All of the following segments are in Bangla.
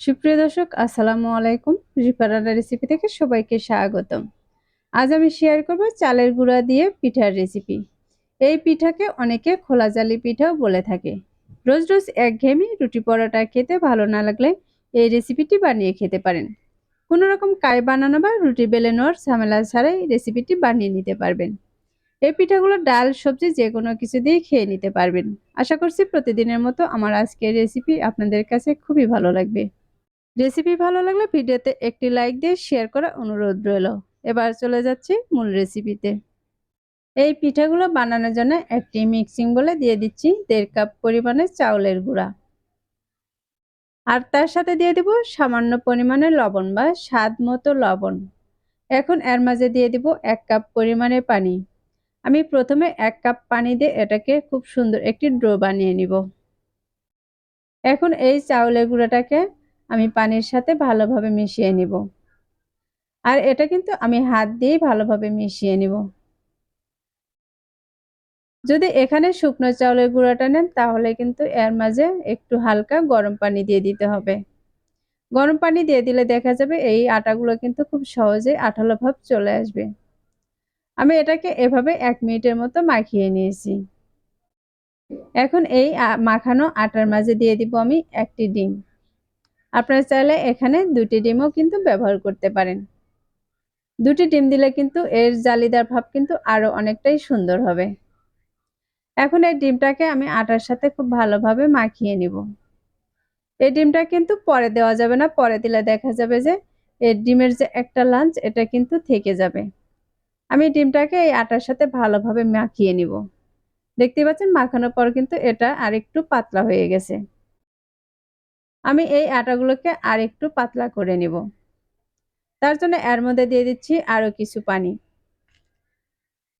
সুপ্রিয় দর্শক, আসসালামু আলাইকুম। রিপারানা রেসিপি থেকে সবাইকে স্বাগতম। আজ আমি শেয়ার করব চালের গুঁড়া দিয়ে পিঠার রেসিপি এই পিঠাকে অনেকে খোলা জালি পিঠাও বলে থাকে। রোজ রোজ একঘেয়েমি রুটি পরোটা খেতে ভালো না লাগলে এই রেসিপিটি বানিয়ে খেতে পারেন। কোনো রকম কায় বানানো বা রুটি বেলে নেওয়ার ঝামেলা ছাড়াই রেসিপিটি বানিয়ে নিতে পারবেন। এই পিঠাগুলো ডাল, সবজি যে কোনো কিছু দিয়ে খেয়ে নিতে পারবেন। আশা করছি প্রতিদিনের মতো আমার আজকের রেসিপি আপনাদের কাছে খুবই ভালো লাগবে। রেসিপি ভালো লাগলে ভিডিওতে একটি লাইক দিয়ে শেয়ার করা অনুরোধ রইল। এবার চলে যাচ্ছি মূল রেসিপিতে। এই পিঠাগুলো বানানোর জন্য একটি মিক্সিং বলে দিয়ে দিচ্ছি দেড় কাপ পরিমাণে চাউলের গুঁড়া। আর তার সাথে দিয়ে দিব সামান্য পরিমাণে লবণ বা স্বাদ মতো লবণ। এখন এর মাঝে দিয়ে দিব এক কাপ পরিমাণে পানি। আমি প্রথমে এক কাপ পানি দিয়ে এটাকে খুব সুন্দর একটি ড্রো বানিয়ে নিব। এখন এই চাউলের গুঁড়াটাকে আমি পানির সাথে ভালোভাবে মিশিয়ে নিব। আর এটা কিন্তু আমি হাত দিয়েই ভালোভাবে মিশিয়ে নিব। যদি এখানে শুকনো চাউলের গুঁড়াটা নেন, তাহলে কিন্তু এর মাঝে একটু হালকা গরম পানি দিয়ে দিতে হবে। গরম পানি দিয়ে দিলে দেখা যাবে এই আটাগুলো কিন্তু খুব সহজে আঠালো ভাব চলে আসবে। আমি এটাকে এভাবে এক মিনিটের মতো মাখিয়ে নিয়েছি। এখন এই মাখানো আটার মাঝে দিয়ে দিব আমি একটি ডিম। আপনারা চাইলে এখানে দুটি ডিমও কিন্তু ব্যবহার করতে পারেন। দুটি ডিম দিলে কিন্তু এর জালিদার ভাব কিন্তু আরও অনেকটাই সুন্দর হবে। এখন এই ডিমটাকে আমি আটার সাথে খুব ভালোভাবে মাখিয়ে নিব। এই ডিমটা কিন্তু পরে দেওয়া যাবে না, পরে দিলে দেখা যাবে যে এর ডিমের যে একটা লাঞ্চ, এটা কিন্তু থেকে যাবে। আমি ডিমটাকে এই আটার সাথে ভালোভাবে মাখিয়ে নিব। দেখতে পাচ্ছেন মাখানোর পর কিন্তু এটা আর একটু পাতলা হয়ে গেছে। আমি এই আটাগুলোকে আর একটু পাতলা করে নিব। তার জন্য এর মধ্যে দিয়ে দিচ্ছি আরও কিছু পানি।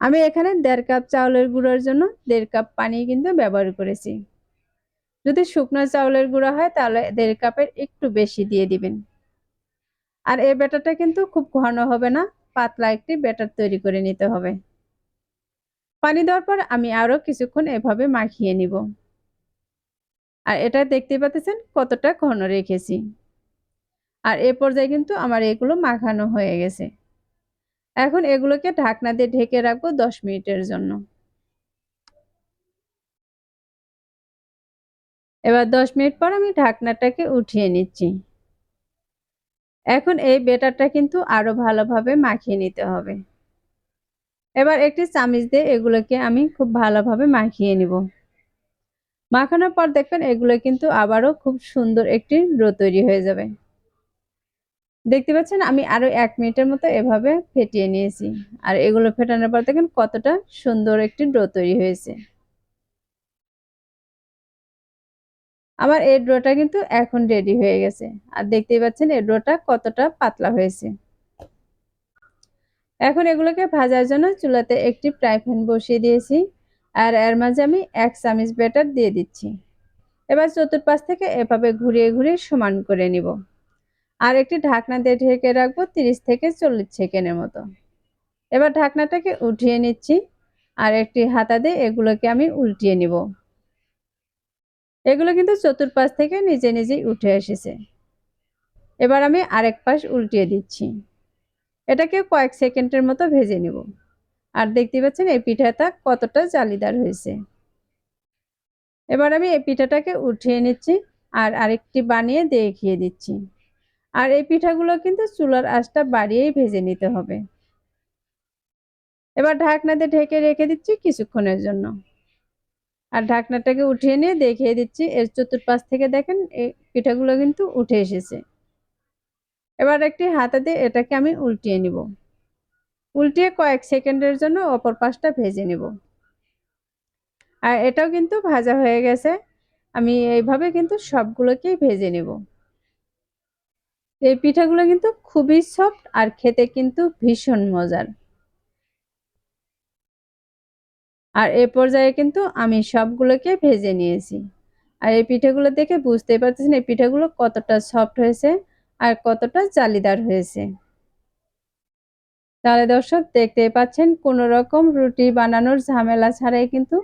আমি এখানে দেড় কাপ চাউলের গুঁড়োর জন্য দেড় কাপ পানি কিন্তু ব্যবহার করেছি। যদি শুকনো চাউলের গুঁড়ো হয় তাহলে দেড় কাপের একটু বেশি দিয়ে দিবেন। আর এই ব্যাটারটা কিন্তু খুব ঘন হবে না, পাতলা একটি ব্যাটার তৈরি করে নিতে হবে। পানি দেওয়ার পর আমি আরও কিছুক্ষণ এভাবে মাখিয়ে নিব। আর এটা দেখতে পাচ্ছেন কতটা ঘন রেখেছি। আর এ পর্যায়ে কিন্তু আমার এগুলো মাখানো হয়ে গেছে। এখন এগুলোকে ঢাকনা দিয়ে ঢেকে রাখব দশ মিনিটের জন্য। এবার দশ মিনিট পর আমি ঢাকনাটাকে উঠিয়ে নিচ্ছি। এখন এই বেটারটা কিন্তু আরও ভালোভাবে মাখিয়ে নিতে হবে। এবার একটি চামিচ দিয়ে এগুলোকে আমি খুব ভালোভাবে মাখিয়ে নিব। মাখানোর পর দেখবেন এগুলো কিন্তু আবারও খুব সুন্দর একটি ডো তৈরি হয়ে যাবে। দেখতে পাচ্ছেন আমি আরও এক মিনিটের মতো এভাবে ফেটিয়ে নিয়েছি। আর এগুলো ফেটানোর পর দেখেন কতটা সুন্দর একটি ডো তৈরি হয়েছে। আমার এই ড্রোটা কিন্তু এখন রেডি হয়ে গেছে। আর দেখতেই পাচ্ছেন এই ড্রোটা কতটা পাতলা হয়েছে। এখন এগুলোকে ভাজার জন্য চুলাতে একটি ফ্রাই প্যান বসিয়ে দিয়েছি। আর এর মাঝে আমি এক চামচ ব্যাটার দিয়ে দিচ্ছি। এবার চতুর্পাশ থেকে এভাবে ঘুরিয়ে ঘুরিয়ে সমান করে নিব। আর একটি ঢাকনা দিয়ে ঢেকে রাখব তিরিশ থেকে চল্লিশ সেকেন্ডের মতো। এবার ঢাকনাটাকে উঠিয়ে নিচ্ছি আর একটি হাতা দিয়ে এগুলোকে আমি উল্টিয়ে নিব। এগুলো কিন্তু চতুর্পাশ থেকে নিজে নিজেই উঠে এসেছে। এবার আমি আরেক পাশ উল্টিয়ে দিচ্ছি। এটাকে কয়েক সেকেন্ডের মতো ভেজে নিব। আর দেখতে পাচ্ছেন এই পিঠাটা কতটা জালিদার হয়েছে। এবার আমি এই পিঠাটাকে উঠিয়ে নিচ্ছি আর আরেকটি বানিয়ে দেখিয়ে দিচ্ছি। আর এই পিঠাগুলো কিন্তু চুলার আঁচটা বাড়িয়েই ভেজে নিতে হবে। এবার ঢাকনাতে ঢেকে রেখে দিচ্ছি কিছুক্ষণের জন্য। আর ঢাকনাটাকে উঠিয়ে নিয়ে দেখিয়ে দিচ্ছি, এর চতুর্পাশ থেকে দেখেন এই পিঠাগুলো কিন্তু উঠে এসেছে। এবার একটি হাতে দিয়ে এটাকে আমি উল্টিয়ে নিব। উল্টিয়ে কয়েক সেকেন্ডের জন্য অপর পাশটা ভেজে নেব। আর এটাও কিন্তু ভাজা হয়ে গেছে। আমি এইভাবে কিন্তু সবগুলোকেই ভেজে নেব। এই পিঠাগুলো কিন্তু খুবই সফট আর খেতে কিন্তু ভীষণ মজার। আর এ পর্যায়ে কিন্তু আমি সবগুলোকে ভেজে নিয়েছি। আর এই পিঠাগুলো দেখে বুঝতেই পারতেছেন এই পিঠাগুলো কতটা সফট হয়েছে আর কতটা জালিদার হয়েছে। তাহলে দর্শক দেখতেই পাচ্ছেন, কোনো রকম রুটি বানানোর ঝামেলা ছাড়াই কিন্তু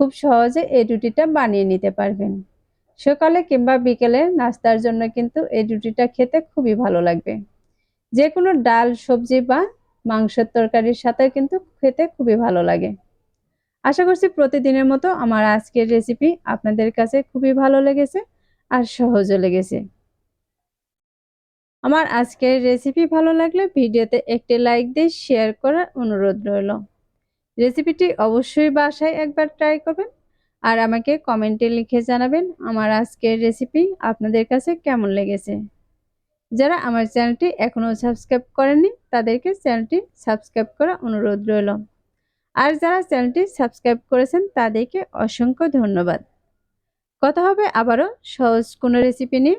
খুব সহজে এই রুটিটা বানিয়ে নিতে পারবেন। সকালে কিংবা বিকেলে নাস্তার জন্য কিন্তু এই রুটিটা খেতে খুবই ভালো লাগবে। যে কোনো ডাল, সবজি বা মাংসের তরকারির সাথে কিন্তু খেতে খুবই ভালো লাগে। আশা করছি প্রতিদিনের মতো আমার আজকের রেসিপি আপনাদের কাছে খুবই ভালো লেগেছে আর সহজও লেগেছে। আমার আজকের রেসিপি ভালো লাগলে ভিডিওতে একটি লাইক দিয়ে শেয়ার করার অনুরোধ রইল। রেসিপিটি অবশ্যই বাসায় একবার ট্রাই করবেন আর আমাকে কমেন্টে লিখে জানাবেন আমার আজকের রেসিপি আপনাদের কাছে কেমন লেগেছে। যারা আমার চ্যানেলটি এখনও সাবস্ক্রাইব করেননি, তাদেরকে চ্যানেলটি সাবস্ক্রাইব করা অনুরোধ রইল। আর যারা চ্যানেলটি সাবস্ক্রাইব করেছেন, তাদেরকে অসংখ্য ধন্যবাদ। কথা হবে আবারও সহজ কোনো রেসিপি নিয়ে।